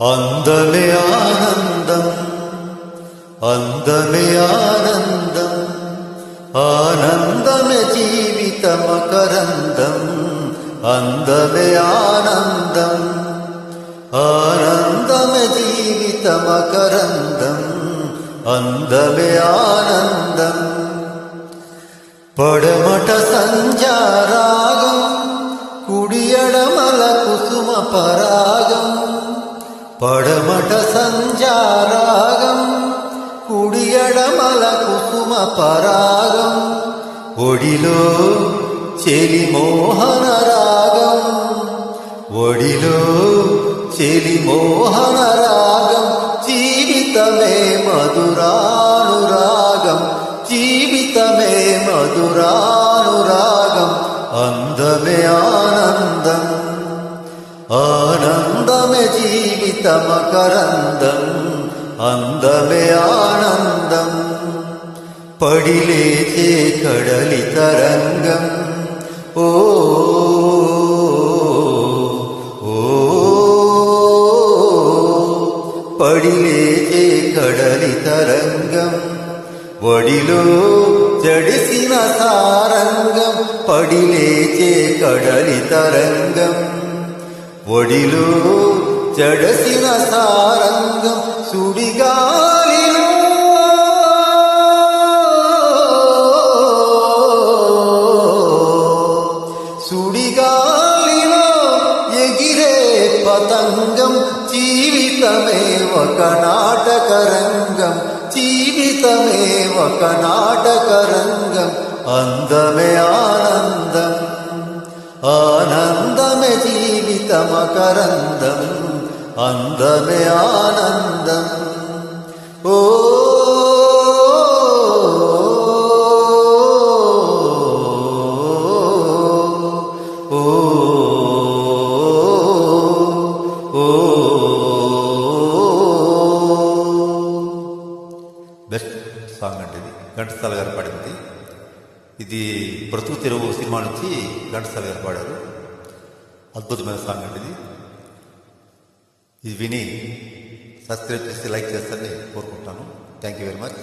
అందమే ఆనందం అందమే ఆనందం ఆనందమే జీవితమకరందం అందమే ఆనందం ఆనందమే జీవితమకరందం అందమే ఆనందం. పడమట సంజారాగం కుడియడమల కుసుమ పరాగం పడమట సంజారాగం కుడియడమల కుసుమ పరాగం ఒడిలో చెలి మోహన రాగం ఒడిలో చెలి మోహన రాగం జీవితమే మధురానురాగం జీవితమే మధురానురాగం అందమే ఆనందం. ఆ ఆనందమే జీవితమకరందం అందమే ఆనందం. పడిలేచే కడలి తరంగం ఓ పడిలేచే కడలి తరంగం వడిలో జడిసిన సారంగం పడిలేచే కడలి తరంగం వడిలో జడసిన సారంగం సుడిగాలిలో సుడిగాలిలో ఎగిరే పతంగం జీవితమే ఒక నాటకరంగం జీవితమే ఒక నాటకరంగం అందమే ఆనందం ఆనందమే జీవితమకరందం అందమే ఆనందం. ఓ ఓ ఓ బెస్ట్ సాంగ్ అంటే ఇది. ఘంటసాల గారు పాడింది. ఇది బ్రతుకు తెరువు సినిమా నుంచి ఘంటసాల గారు పాడారు. అద్భుతమైన సాంగ్ అంటే ఇది. ఇది విని సబ్స్క్రైబ్ చేసి లైక్ చేస్తారని కోరుకుంటాను. Thank you very much